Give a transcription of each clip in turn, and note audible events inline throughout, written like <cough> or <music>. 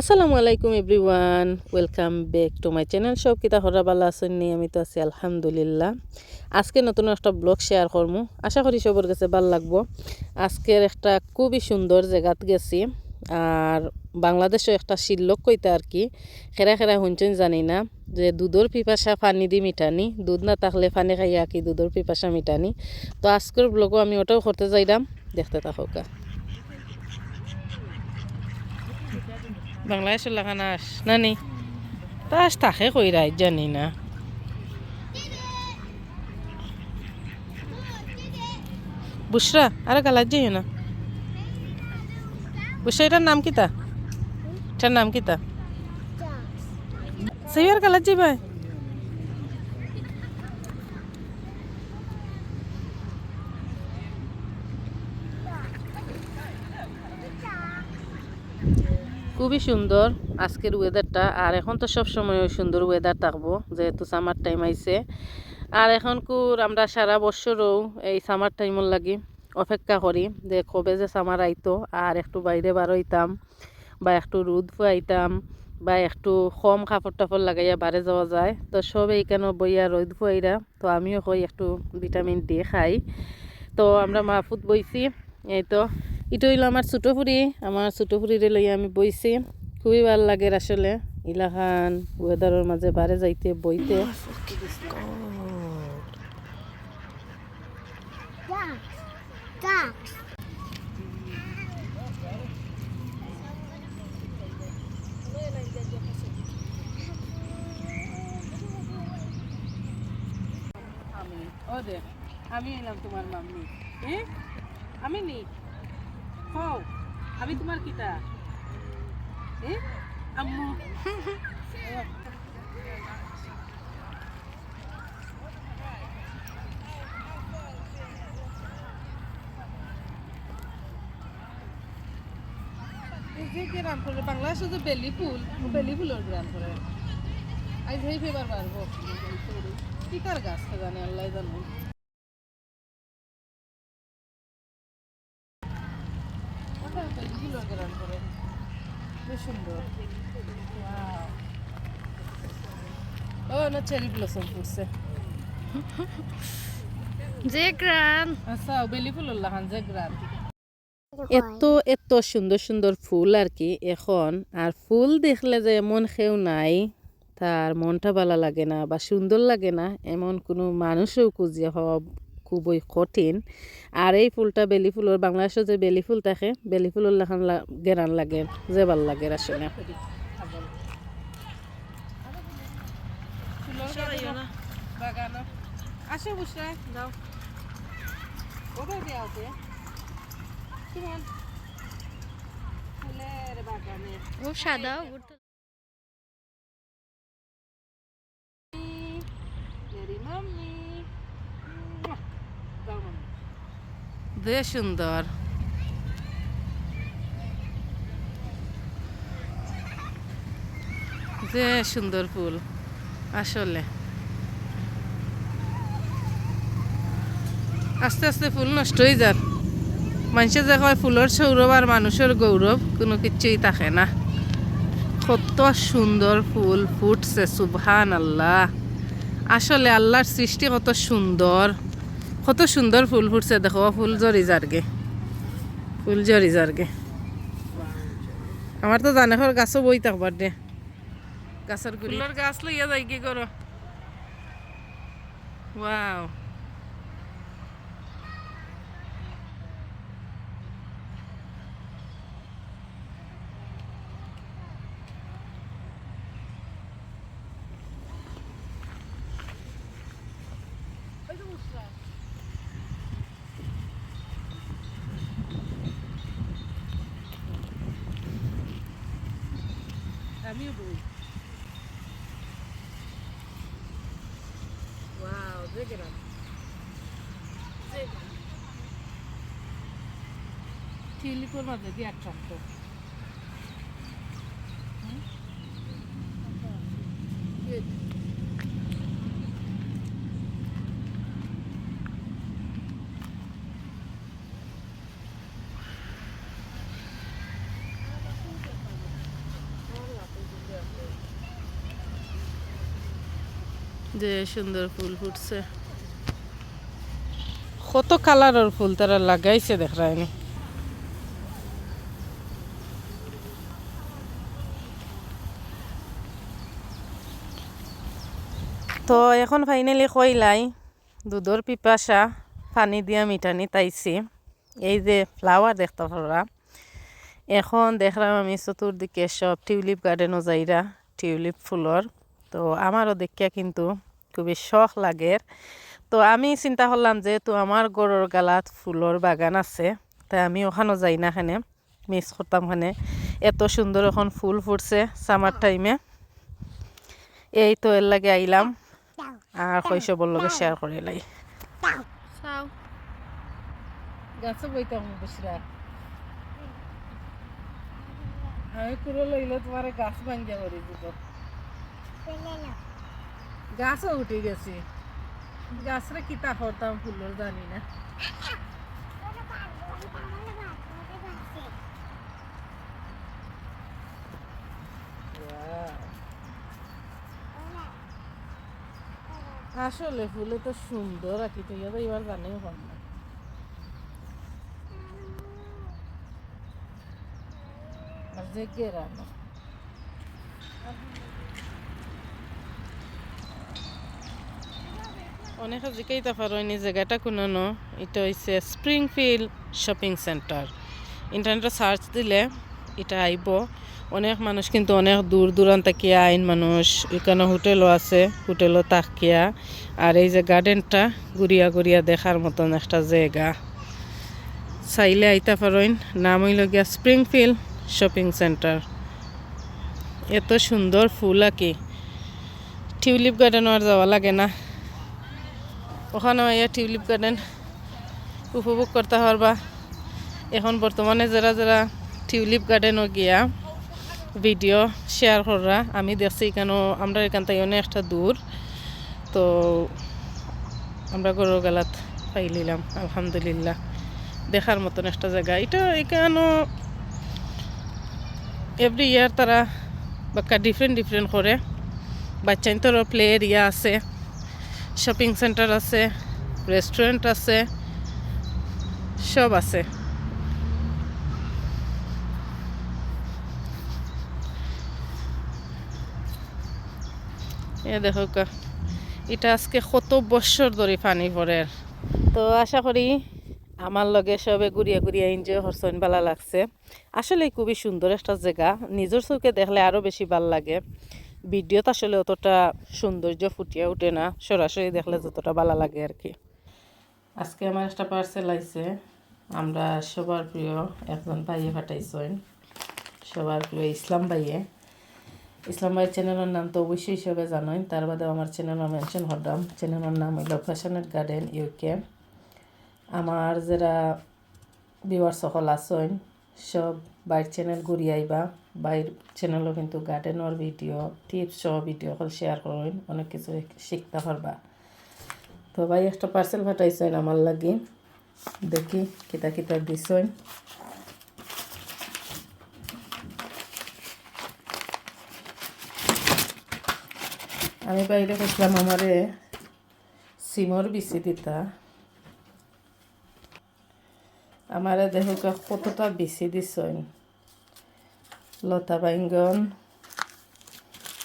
আসসালামু আলাইকুম everyone, welcome back to my channel সব কিতা হরা ভালো আছেন নি, আমি তো আছি আলহামদুলিল্লাহ। আজকে নতুন একটা ব্লগ শেয়ার করব আশা করি সবার কাছে ভালো লাগবো। আজকের একটা খুবই সুন্দর জায়গাত গেছি। আর বাংলাদেশও একটা শিল্লক কইতা আর কি, খেরা খেরা শুনছেন জানি না, যে দুধর পিপাসা পানি দি মিটানি, দুধ না থাকলে পানি খাইয়া কি দুধের পিপাসা মিটানি। তো আজকের ব্লগও আমি ওটাও করতে যাইলাম। দেখতে থাকা বাংলাদেশের লাগান আস নানি তা আস থাকে কইরাই জানি না। বুসরা আরে গালার যাই না। বুসরা এটার নাম কিতা এটার নাম কিতা সেই আর গালার যাই ভাই খুবই সুন্দর আজকের ওয়েদারটা আর এখন তো সব সময় সুন্দর ওয়েদার থাকব, যেহেতু সামার টাইম আইছে। আর এখন কুর আমরা সারা বছরও এই সামার টাইমর লাগি অপেক্ষা করি যে কবে যে সামার আইতো, আর একটু বাইরে বার হইতাম, বা একটু রোদ ফুয়াইতাম, বা একটু কম কাপড় টাপড় লাগাইয়া বারে যাওয়া যায়। তো সব এইখানে বইয়া রোদ ফুয়াইরা, তো আমিও কই একটু ভিটামিন ডি খাই। তো আমরা মাহফুত বইছি, এই তো। এটা হইল আমার ছোটো ফুরি আমার ছোটো ফুরিরে লইয়া আমি বইছি। খুবই ভালো লাগে আসলে। ইলাখান ওয়েদারের মাঝে বারে যাইতে, বইতে. আমি। এলাম তোমার মাম্মি। হ্যাঁ আমি নি? হও আমি তোমার কিতা হ্যাঁ আম্মু। গ্রাম করে যে বেলি ফুল বেলি ফুলের গ্রাম করে আজ হেই ফেবার পারব কি কার গাছ জানে, আল্লাহ জানে সুন্দর গ্রাম এত এত সুন্দর সুন্দর ফুল আর কি এখন। আর ফুল দেখলে যে এমন কেউ নাই, তার মনটা ভালো লাগে না বা সুন্দর লাগে না, এমন কোনো মানুষও খুঁজে হওয়া খুবই কঠিন। আর এই ফুলটা বেলি ফুলের বাংলাদেশে যে বেলি ফুল থাকে বেলি ফুলের লাখান গেরান লাগে যে ভালো লাগে আসলে আসে যাও দেওয়া আছে সাদা বেশ সুন্দর যে সুন্দর ফুল আসলে। আস্তে আস্তে ফুল নষ্ট হয়ে যার মানুষে যে কয় ফুলের সৌরভ আর মানুষের গৌরব, কোনো কিছুই থাকে না। কত সুন্দর ফুল ফুটছে সুবহান আল্লাহ আসলে আল্লাহর সৃষ্টি কত সুন্দর। কত সুন্দর ফুল ফুটছে, দেখো ফুল জরি জারগে ফুল জরি জারগে আমার তো জানে হর গাছও বই থাকবার দে। গাছেরগুলোর গাছ লইয়া যাই কি করো? ওয়াও আমিও বই ওয়াও দেখলাম টিউলিপের মাঝে দিয়ে আক্রান্ত ও যে সুন্দর ফুল ফুটছে। কত কালারের ফুল তারা লাগাইছে দেখ রায়নি তো এখন ফাইনালি কইলাই, দুধর পিপাসা, পানি দিয়া মিঠানি তাইছি। এই যে ফ্লাওয়ার দেখতে পারা এখন দেখলাম আমি চতুর্দিকে সব টিউলিপ গার্ডেনও যাইরা টিউলিপ ফুলর। তো আমারও দেখিয়া কিন্তু খুবই শখ লাগে। তো আমি চিন্তা করলাম যেহেতু আমার গড়ের গালাত ফুলর বাগান আছে, তাই আমি ওখানেও যাই না খানে মিস করতাম খানে এত সুন্দর এখন ফুল ফুটছে সামার টাইমে এই তো এর লাগে আইলাম, আর শৈশবর লগে শেয়ার করে লাই। গাছে বইতাম বেশিরা আমি পুরো লইলে তোমার গাছ ভাঙ্গিয়া করে দিব গাছও উঠে গেছে। গাছরে কিতা করতাম ফুলের জানি না। আসলে ফুলে তো সুন্দর আর কি তো তো এবার জানেও কম না। আর যে গেরানো অনেক জিকাইতে পারো এই জায়গাটা কোনো এটা হচ্ছে স্প্রিংফিল্ড শপিং সেন্টার ইন্টারনেটে সার্চ দিলে এটা আইব। অনেক মানুষ কিন্তু অনেক দূর দূরান্ত থেকে আইন মানুষ, এখানে হোটেলও আছে, হোটেলও তাকিয়া আর এই যে গার্ডেনটা ঘুরিয়া ঘুরিয়া দেখার মতন একটা জায়গা। চাইলে আইতা পারেন নাম হইল গিয়া স্প্রিংফিল্ড শপিং সেন্টার এত সুন্দর ফুল আঁকি। টিউলিপ গার্ডেনও আর যাওয়া লাগে না। ওখানে আইয়া টিউলিপ গার্ডেন উপভোগ করতে পারবা। এখন বর্তমানে যারা যারা টিউলিপ গার্ডেনও গিয়া ভিডিও শেয়ার করা আমি দেখছি কেন আমরা এখান থেকে অনেকটা দূর। তো আমরা গরু গালাত পাইলিলাম আলহামদুলিল্লাহ। দেখার মতন একটা জায়গা। এটা এখানেও এভরি ইয়ার তারা বাক্কা ডিফারেন্ট ডিফারেন্ট করে। বাচ্চাইন তোর প্লে এরিয়া আছে। শপিং সেন্টার আছে রেস্টুরেন্ট আছে, সব আছে। এ দেখো এটা আজকে কত বছর ধরে পানি পড়ে। তো আশা করি আমার লগে সবে ঘুরিয়া ঘুরিয়া এনজয় করছেন, ভালো লাগছে। আসলে খুবই সুন্দর একটা জায়গা, নিজের চোখে দেখলে আরও বেশি ভালো লাগে। ভিডিওতে আসলে অতটা সৌন্দর্য ফুটিয়ে ওঠে না। সরাসরি দেখলে যতটা ভালো লাগে আর কি। আজকে আমার একটা পার্সেল আইছে। আমরা সবার প্রিয় একজন ভাইয়ে পাঠাইছেন। সবার প্রিয় ইসলাম ভাইয়ে। ইসলাম ভাইয়ের চ্যানেলের নাম তো অবশ্যই সবে জানেন। তার বাদেও আমার চ্যানেলও মেনশন করলাম চ্যানেলের নাম হইল ফ্যাশনের গার্ডেন ইউকে আমার যারা বিওয়ার সকল আছেন, সব বাইর চ্যানেল ঘুরি আইবা। বাইর চ্যানেলও কিন্তু গার্ডেনের ভিডিও টিপস সহ ভিডিও সকল শেয়ার করেন অনেক কিছু শিখতে পারবা তো ভাই, একটা পার্সেল পাঠাইছেন আমার লাগি। দেখি কিতা কিতা দিছেন আমি বাইরে গেছিলাম আমারে সিমর বিচি দিতা। আমারে দেখো কতটা বিচি দিছেন লতা বাইঙ্গন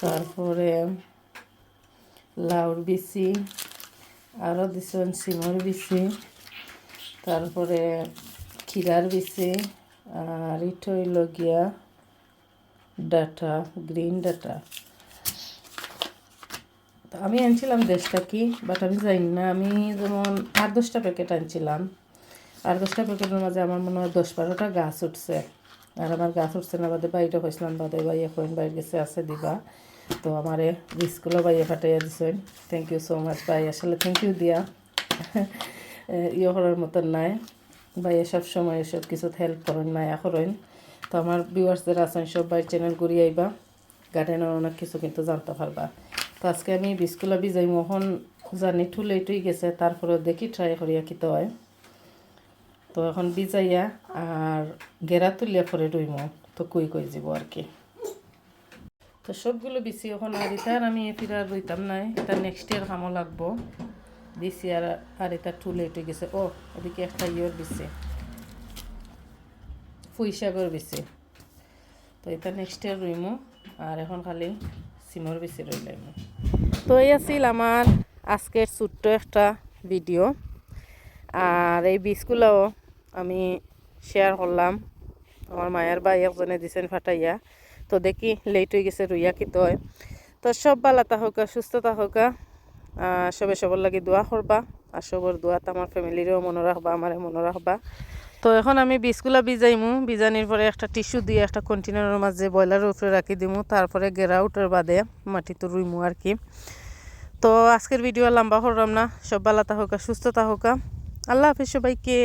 তারপরে লাউর বিচি আরও দিছেন সিমর বিচি, তারপরে ক্ষীরার বিচি, আর ইটো ডাটা, গ্রিন ডাটা। আমি আনছিলাম দেশটা কি বাট আমি জানি না। আমি যেমন আট দশটা প্যাকেট আনছিলাম আর দশটা প্যাকেটের মাঝে আমার মনে হয় দশ বারোটা গাছ উঠছে। আর আমার গাছ উঠছে না, বাদে বাইরে হয়েছিলাম বাদে ভাই এখন বাইরে গেছে, আছে দিবা। তো আমারে বিস্কুলও বাইয়ে ফাটাইয়া দিছেন। থ্যাংক ইউ সো মাচ ভাই। আসলে থ্যাংক ইউ দিয়া। <laughs> ইয়ে করার মতন নাই। ভাইয়া সব সময় সব কিছু হেল্প করেন, মায়া করেন। তো আমার ভিউয়ার্স যারা আছেন সব বাইর চ্যানেল ঘুরি আইবা। গার্ডেনের অনেক কিছু কিন্তু জানতে পারবা। তো আজকে আমি বিস্কুলা বিজাই মোহন জানি ঠুলে টুই গেছে তারপরে দেখি ট্রাই করিয়া কিতে হয়। তো এখন বিজাইয়া আর গেরা তুলিয়া পরে রইম। তো কই কই যাব আর কি। তো সবগুলো বেশি এখন আর আর আমি আর রইতাম নাই। এটা নেক্সট ইয়ার কামও লাগবো। দিছি আর আর এটা টু লেট হয়ে গেছে। ও, এদিকে একটা ইয়ের বেশি পুঁইশাগর বেশি তো এটা নেক্সট ইয়ার রইমু। আর এখন খালি সিমর বেশি রইলাম তো এই আছিল আমার আজকের ছোট্ট একটা ভিডিও। আর এই বীজগুলোও আমি শেয়ার করলাম। আমার মায়ের ভাই একজনে দিছেন ফাটাইয়া। তো দেখি লেট হয়ে গেছে, রুইয়া কি তয়। তো সব ভালো থাকা সুস্থ থাকা সবে সবার লাগে দোয়া করবা। আর সবর দোয়াত আমার ফ্যামিলিরও মনে রাখবা, আমারে মনে রাখবা। তো এখন আমি বীজগুলা বিজাইমু বিজানির পরে একটা টিস্যু দিয়ে একটা কন্টেনারের মাঝে ব্রয়লারের উপরে রাখি দিমু। তারপরে গেরা উঠার বাদে মাটিতে রুইমু আর কি। তো আজকের ভিডিও লম্বা করলাম না। সব ভালো থাকা সুস্থ থাকা আল্লাহ হাফিজ সবাইকে।